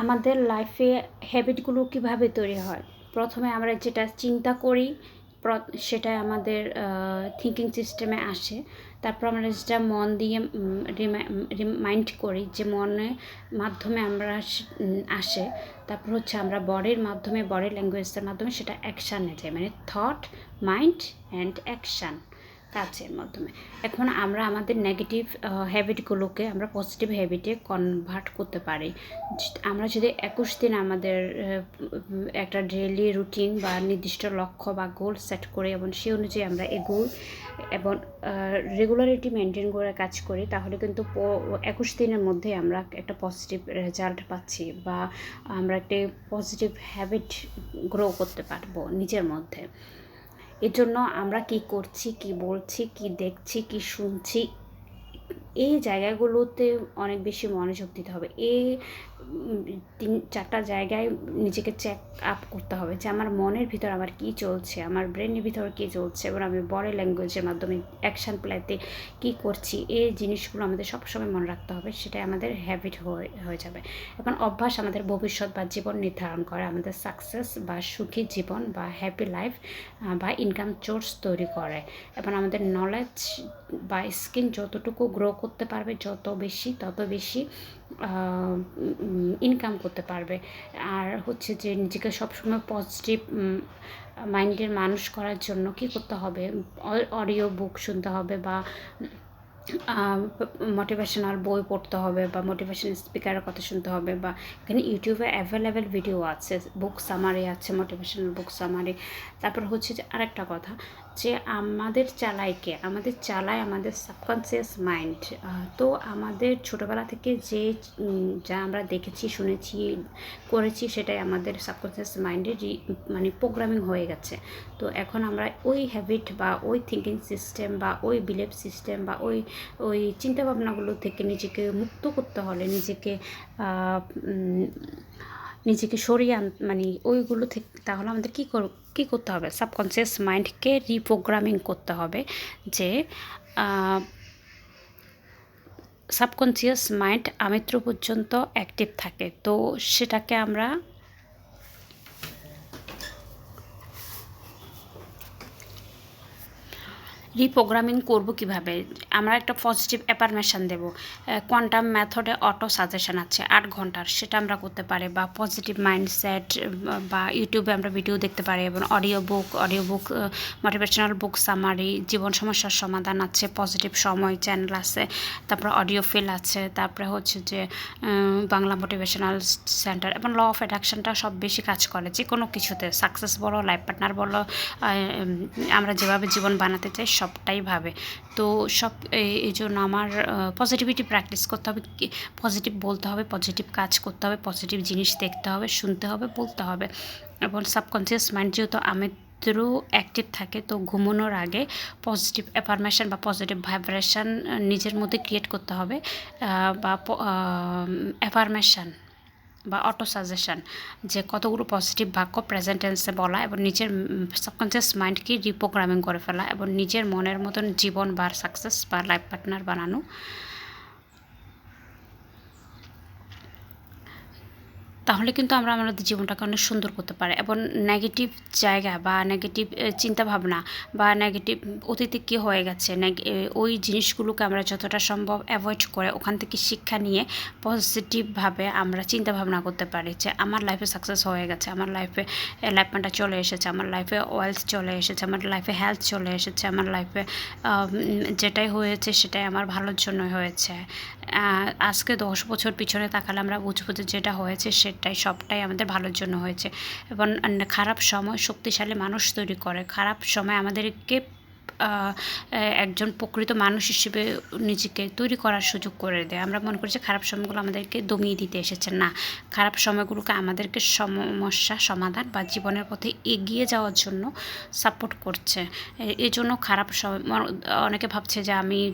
আমাদের লাইফে হ্যাবিটগুলো কীভাবে তৈরি হয়? প্রথমে আমরা যেটা চিন্তা করি সেটা আমাদের থিঙ্কিং সিস্টেমে আসে। তারপর আমরা যেটা মন দিয়ে রিমাইন্ড করি যে মনের মাধ্যমে আমরা আসে তারপর হচ্ছে আমরা বডির মাধ্যমে বডি ল্যাঙ্গুয়েজের মাধ্যমে সেটা অ্যাকশানে যায়। মানে থট মাইন্ড অ্যান্ড অ্যাকশান কাজের মাধ্যমে। এখন আমরা আমাদের নেগেটিভ হ্যাবিটগুলোকে আমরা পজিটিভ হ্যাবিটে কনভার্ট করতে পারি। আমরা যদি একুশ দিন আমাদের একটা ডেইলি রুটিন বা নির্দিষ্ট লক্ষ্য বা গোল সেট করে এবং সেই অনুযায়ী আমরা এগোই এবং রেগুলারিটি মেনটেন করে কাজ করি, তাহলে কিন্তু একুশ দিনের মধ্যে আমরা একটা পজিটিভ রেজাল্ট পাচ্ছি বা আমরা একটি পজিটিভ হ্যাবিট গ্রো করতে পারব নিজের মধ্যে। এর জন্য আমরা কি করছি, কি বলছি, কি দেখছি, কি শুনছি, এই জায়গাগুলোতে অনেক বেশি মনোযোগ দিতে হবে। এই তিন চারটা জায়গায় নিজেকে চেক আপ করতে হবে যে আমার মনের ভিতর আমার কি চলছে, আমার ব্রেনের ভিতর কি চলছে এবং আমি বডি ল্যাঙ্গুয়েজের মাধ্যমে অ্যাকশান প্লেতে কি করছি, এই জিনিসগুলো আমাদের সবসময় মনে রাখতে হবে, সেটাই আমাদের হ্যাবিট হয়ে হয়ে যাবে। এখন অভ্যাস আমাদের ভবিষ্যৎ বা জীবন নির্ধারণ করে, আমাদের সাকসেস বা সুখী জীবন বা হ্যাপি লাইফ বা ইনকাম সোর্স তৈরি করে। এবং আমাদের নলেজ বা স্কিন যতটুকু গ্রো করতে পারবে, যত বেশি, তত বেশি ইনকাম করতে পারবে। আর হচ্ছে যে নিজেকে সবসময় পজিটিভ মাইন্ডের মানুষ করার জন্য কি করতে হবে? অডিও বুক শুনতে হবে বা মোটিভেশনাল বই পড়তে হবে বা মোটিভেশনাল স্পিকারের কথা শুনতে হবে বা এখানে ইউটিউবে অ্যাভেলেবেল ভিডিও আছে বুক সামারি আছে মোটিভেশনাল বুক সামারি তারপর হচ্ছে যে আরেকটা কথা যে আমাদের চালাইকে আমাদের চালায় আমাদের সাবকনসিয়াস মাইন্ড তো আমাদের ছোটোবেলা থেকে যে যা আমরা দেখেছি, শুনেছি, করেছি, সেটাই আমাদের সাবকনসিয়াস মাইন্ডে মানে প্রোগ্রামিং হয়ে গেছে। তো এখন আমরা ওই হ্যাবিট বা ওই থিঙ্কিং সিস্টেম বা ওই বিলিভ সিস্টেম বা ওই ওই চিন্তাভাবনাগুলো থেকে নিজেকে মুক্ত করতে হলে নিজেকে নিজেকে সরিয়ে আন মানে ওইগুলো থেকে, তাহলে আমাদের কী কর, কী করতে হবে? সাবকনসিয়াস মাইন্ডকে রিপ্রোগ্রামিং করতে হবে যে সাবকনসিয়াস মাইন্ড আমৃত্যু পর্যন্ত অ্যাক্টিভ থাকে। তো সেটাকে আমরা রিপ্রোগ্রামিং করব কীভাবে? আমরা একটা পজিটিভ অ্যাফার্মেশন দেব। কোয়ান্টাম মেথডে অটো সাজেশন আছে, আট ঘণ্টার। সেটা আমরা করতে পারি। বা পজিটিভ মাইন্ডসেট বা ইউটিউবে আমরা ভিডিও দেখতে পারি, এবং audio book audio book motivational book summary জীবন সমস্যার সমাধান আছে পজিটিভ সময় চ্যানেল আছে, তারপরে অডিও ফিল আছে, তারপরে হচ্ছে যে বাংলা মোটিভেশনাল সেন্টার এবং ল অফ অ্যাডাকশনটা সব বেশি কাজ করে। যে কোনো কিছুতে সাকসেস বলো লাইফ পার্টনার বলো আমরা যেভাবে জীবন বানাতে চাই সবটাই ভাবে। তো সব এই- জন্য আমার পজিটিভিটি প্র্যাকটিস করতে হবে পজিটিভ বলতে হবে পজিটিভ কাজ করতে হবে পজিটিভ জিনিস দেখতে হবে, শুনতে হবে, বলতে হবে। এবং সাবকনসিয়াস মাইন্ড যেহেতু আমি অ্যাক্টিভ থাকে, তো ঘুমানোর আগে পজিটিভ অ্যাফার্মেশন বা পজিটিভ ভাইব্রেশন নিজের মধ্যে ক্রিয়েট করতে হবে বা অ্যাফার্মেশন বা অটো সাজেশন যে কতগুলো পজিটিভ বাক্য প্রেজেন্ট টেন্সে বলা এবং নিজের সাবকনসিয়াস মাইন্ডকে রিপ্রোগ্রামিং করে ফেলা এবং নিজের মনের মতন জীবন বা সাকসেস বা লাইফ পার্টনার বানানো। তাহলে কিন্তু আমরা আমাদের জীবনটাকে অনেক সুন্দর করতে পারি এবং নেগেটিভ জায়গা বা নেগেটিভ চিন্তাভাবনা বা নেগেটিভ অতীতে কী হয়ে গেছে ওই জিনিসগুলোকে আমরা যতটা সম্ভব অ্যাভয়েড করে ওখান থেকে শিক্ষা নিয়ে পজিটিভভাবে আমরা চিন্তা ভাবনা করতে পারি যে আমার লাইফে সাকসেস হয়ে গেছে, আমার লাইফে লাইফ পার্টনার চলে এসেছে, আমার লাইফে ওয়েলথ চলে এসেছে, আমার লাইফে হেলথ চলে এসেছে, আমার লাইফে যেটাই হয়েছে সেটাই আমার ভালোর জন্য হয়েছে। আজকে দশ বছর পিছনে তাকালে আমরা বুঝব যে যেটা হয়েছে সেটাই, সবটাই আমাদের ভালোর জন্য হয়েছে। এবং খারাপ সময় শক্তিশালী মানুষ তৈরি করে। খারাপ সময় আমাদেরকে একজন প্রকৃত মানুষ হিসেবে নিজেকে তৈরি করার সুযোগ করে দেয়। আমরা মনে করি যে খারাপ সময়গুলো আমাদেরকে দমিয়ে দিতে এসেছে। না, খারাপ সময়গুলোকে আমাদেরকে সমস্যা, সমাধান বা জীবনের পথে এগিয়ে যাওয়ার জন্য সাপোর্ট করছে। এ- এই জন্য খারাপ সময় অনেকে ভাবছে যে আমি